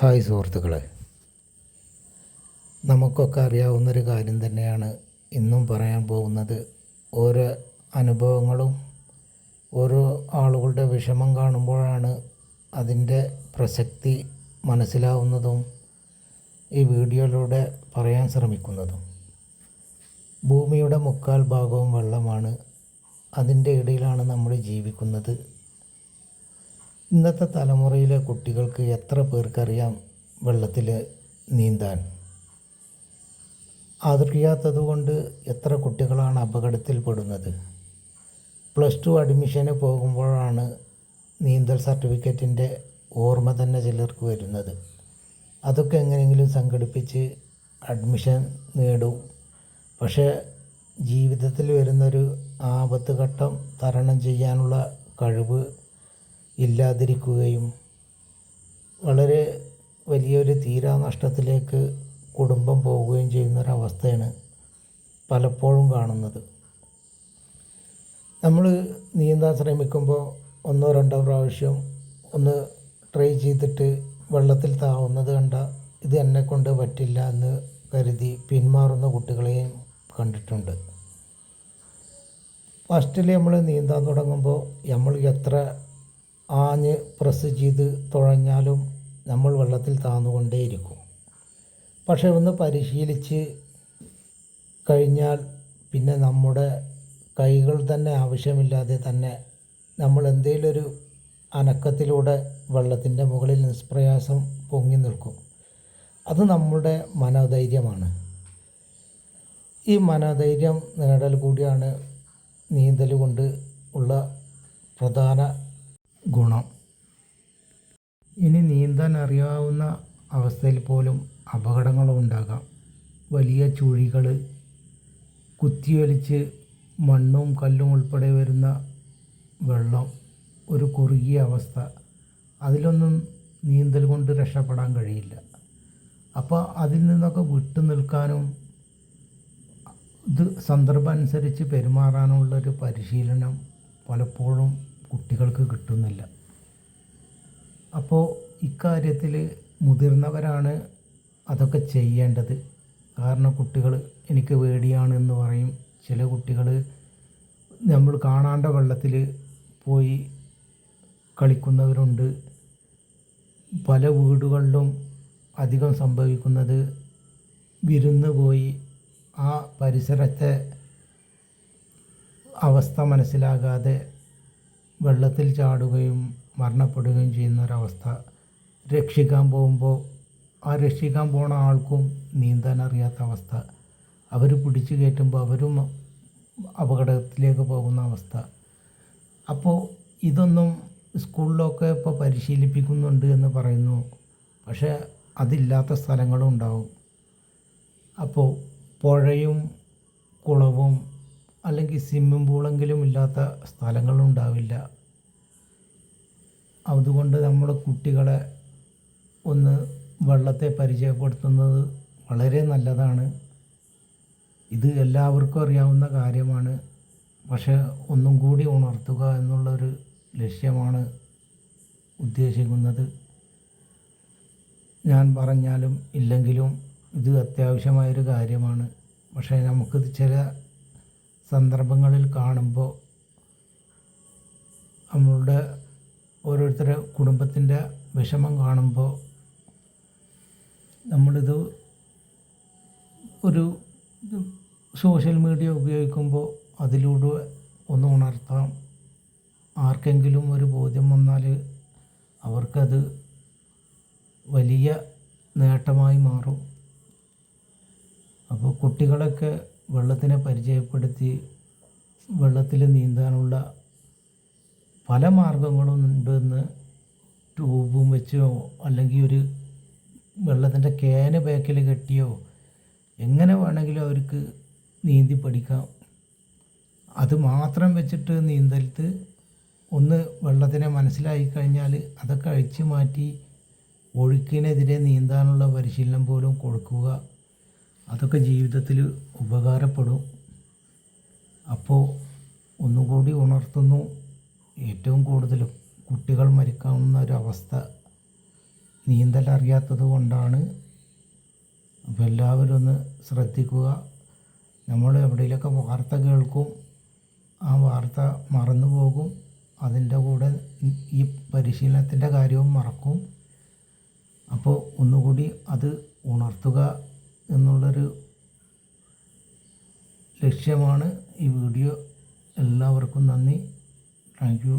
Hi സുഹൃത്തുക്കളെ. നമുക്കൊക്കെ അറിയാവുന്നൊരു കാര്യം തന്നെയാണ് ഇന്നും പറയാൻ പോകുന്നത്. ഓരോ അനുഭവങ്ങളും ഓരോ ആളുകളുടെ വിഷമം കാണുമ്പോഴാണ് അതിന്റെ പ്രസക്തി മനസ്സിലാവുന്നതും ഈ വീഡിയോയിലൂടെ പറയാൻ ശ്രമിക്കുന്നതും. ഭൂമിയുടെ മുക്കാൽ ഭാഗവും വെള്ളമാണ്. അതിന്റെ ഇടയിലാണ് നമ്മൾ ജീവിക്കുന്നത്. ഇന്നത്തെ തലമുറയിലെ കുട്ടികൾക്ക് എത്ര പേർക്കറിയാം വെള്ളത്തിൽ നീന്താൻ? അറിയാത്തത് കൊണ്ട് എത്ര കുട്ടികളാണ് അപകടത്തിൽപ്പെടുന്നത് പ്ലസ് ടു അഡ്മിഷന് പോകുമ്പോഴാണ് നീന്തൽ സർട്ടിഫിക്കറ്റിന്റെ ഓർമ്മ തന്നെ ചിലർക്ക് വരുന്നത്. അതൊക്കെ എങ്ങനെയെങ്കിലും സംഘടിപ്പിച്ച് അഡ്മിഷൻ നേടും. പക്ഷേ ജീവിതത്തിൽ വരുന്നൊരു ആപത്ത് ഘട്ടം തരണം ചെയ്യാനുള്ള കഴിവ് ഇല്ലാതിരിക്കുകയും വളരെ വലിയൊരു തീരാനഷ്ടത്തിലേക്ക് കുടുംബം പോവുകയും ചെയ്യുന്നൊരവസ്ഥയാണ് പലപ്പോഴും കാണുന്നത്. നമ്മൾ നീന്താൻ ശ്രമിക്കുമ്പോൾ ഒന്നോ രണ്ടോ പ്രാവശ്യം ഒന്ന് ട്രൈ ചെയ്തിട്ട് വെള്ളത്തിൽ താവുന്നത് കണ്ട ഇത് എന്നെ കൊണ്ട് പറ്റില്ല എന്ന് കരുതി പിന്മാറുന്ന കുട്ടികളെയും കണ്ടിട്ടുണ്ട്. ഫസ്റ്റിൽ നമ്മൾ നീന്താൻ തുടങ്ങുമ്പോൾ നമ്മൾ എത്ര ആഞ്ഞ് പ്രസ് ചെയ്ത് തുഴഞ്ഞാലും നമ്മൾ വെള്ളത്തിൽ താന്നുകൊണ്ടേയിരിക്കും. പക്ഷെ ഒന്ന് പരിശീലിച്ച് കഴിഞ്ഞാൽ പിന്നെ നമ്മുടെ കൈകൾ തന്നെ ആവശ്യമില്ലാതെ തന്നെ നമ്മൾ എന്തെങ്കിലും ഒരു അനക്കത്തിലൂടെ വെള്ളത്തിന്റെ മുകളിൽ നിഷ്പ്രയാസം പൊങ്ങി നിൽക്കും. അത് നമ്മുടെ മനോധൈര്യമാണ്. ഈ മനോധൈര്യം നേടൽ കൂടിയാണ് നീന്തൽ കൊണ്ട് ഉള്ള പ്രധാന ഗുണം. ഇനി നീന്താൻ അറിയാവുന്ന അവസ്ഥയിൽ പോലും അപകടങ്ങൾ ഉണ്ടാകാം. വലിയ ചുഴികൾ കുത്തിയൊലിച്ച് മണ്ണും കല്ലും ഉൾപ്പെടെ വരുന്ന വെള്ളം ഒരു കുറുകിയ അവസ്ഥ. അതിലൊന്നും നീന്തൽ കൊണ്ട് രക്ഷപ്പെടാൻ കഴിയില്ല. അപ്പോൾ അതിൽ നിന്നൊക്കെ വിട്ടു നിൽക്കാനും ഇത് സന്ദർഭം അനുസരിച്ച് പെരുമാറാനുള്ളൊരു പരിശീലനം പലപ്പോഴും കുട്ടികൾക്ക് കിട്ടുന്നില്ല. അപ്പോൾ ഇക്കാര്യത്തിൽ മുതിർന്നവരാണ് അതൊക്കെ ചെയ്യേണ്ടത്. കാരണം കുട്ടികൾ എനിക്ക് പേടിയാണ് എന്ന് പറയും. ചില കുട്ടികൾ നമ്മൾ കാണാണ്ട വെള്ളത്തിൽ പോയി കളിക്കുന്നവരുണ്ട്. പല വീടുകളിലും അധികം സംഭവിക്കുന്നത് വിരുന്ന് പോയി ആ പരിസരത്തെ അവസ്ഥ മനസ്സിലാകാതെ വെള്ളത്തിൽ ചാടുകയും മരണപ്പെടുകയും ചെയ്യുന്ന ഒരവസ്ഥ രക്ഷിക്കാൻ പോകുമ്പോൾ ആ രക്ഷിക്കാൻ പോണ ആൾക്കും നീന്താൻ അറിയാത്ത അവസ്ഥ അവർ പിടിച്ചു കയറ്റുമ്പോൾ അവരും അപകടത്തിലേക്ക് പോകുന്ന അവസ്ഥ. അപ്പോൾ ഇതൊന്നും സ്കൂളിലൊക്കെ ഇപ്പോൾ പരിശീലിപ്പിക്കുന്നുണ്ട് എന്ന് പറയുന്നു. പക്ഷേ അതില്ലാത്ത സ്ഥലങ്ങളും ഉണ്ടാവും. അപ്പോൾ പുഴയും കുളവും അല്ലെങ്കിൽ സ്വിമ്മിംഗ് പൂളെങ്കിലും ഇല്ലാത്ത സ്ഥലങ്ങളുണ്ടാവില്ല. അതുകൊണ്ട് നമ്മുടെ കുട്ടികളെ ഒന്ന് വെള്ളത്തെ പരിചയപ്പെടുത്തുന്നത് വളരെ നല്ലതാണ്. ഇത് എല്ലാവർക്കും അറിയാവുന്ന കാര്യമാണ്. പക്ഷേ ഒന്നും കൂടി ഉണർത്തുക എന്നുള്ളൊരു ലക്ഷ്യമാണ് ഉദ്ദേശിക്കുന്നത്. ഞാൻ പറഞ്ഞാലും ഇല്ലെങ്കിലും ഇത് അത്യാവശ്യമായൊരു കാര്യമാണ്. പക്ഷേ നമുക്കിത് ചില സന്ദർഭങ്ങളിൽ കാണുമ്പോൾ നമ്മളുടെ ഓരോരുത്തരുടെ കുടുംബത്തിന്റെ വിഷമം കാണുമ്പോൾ നമ്മളിത് ഒരു സോഷ്യൽ മീഡിയ ഉപയോഗിക്കുമ്പോൾ അതിലൂടെ ഒന്ന് ഉണർത്താം. ആർക്കെങ്കിലും ഒരു ബോധ്യം വന്നാൽ അവർക്കത് വലിയ നേട്ടമായി മാറും. അപ്പോൾ കുട്ടികളൊക്കെ വെള്ളത്തിനെ പരിചയപ്പെടുത്തി വെള്ളത്തിൽ നീന്താനുള്ള പല മാർഗങ്ങളും ഉണ്ടെന്ന് ട്യൂബും വെച്ചോ അല്ലെങ്കിൽ ഒരു വെള്ളത്തിന്റെ ക്യാന് ബാക്കിൽ കെട്ടിയോ എങ്ങനെ വേണമെങ്കിലും അവർക്ക് നീന്തി പഠിക്കാം. അത് മാത്രം വെച്ചിട്ട് നീന്തലത്ത് ഒന്ന് വെള്ളത്തിനെ മനസ്സിലായി കഴിഞ്ഞാൽ അതൊക്കെ അഴിച്ചു മാറ്റി ഒഴുക്കിനെതിരെ നീന്താനുള്ള പരിശീലനം പോലും കൊടുക്കുക. അതൊക്കെ ജീവിതത്തിൽ ഉപകാരപ്പെടും. അപ്പോൾ ഒന്നുകൂടി ഉണർത്തുന്നു. ഏറ്റവും കൂടുതൽ കുട്ടികൾ മരിക്കാവുന്ന ഒരവസ്ഥ നീന്തൽ അറിയാത്തത് കൊണ്ടാണ്. അപ്പോൾ എല്ലാവരും ഒന്ന് ശ്രദ്ധിക്കുക. നമ്മൾ എവിടെയൊക്കെ വാർത്ത കേൾക്കും ആ വാർത്ത മറന്നു പോകും. അതിന്റെ കൂടെ ഈ പരിശീലനത്തിന്റെ കാര്യവും മറക്കും. അപ്പോൾ ഒന്നുകൂടി അത് ഉണർത്തുക. എന്നുള്ളൊരു ലക്ഷ്യമാണ് ഈ വീഡിയോ. എല്ലാവർക്കും നന്ദി. Thank you.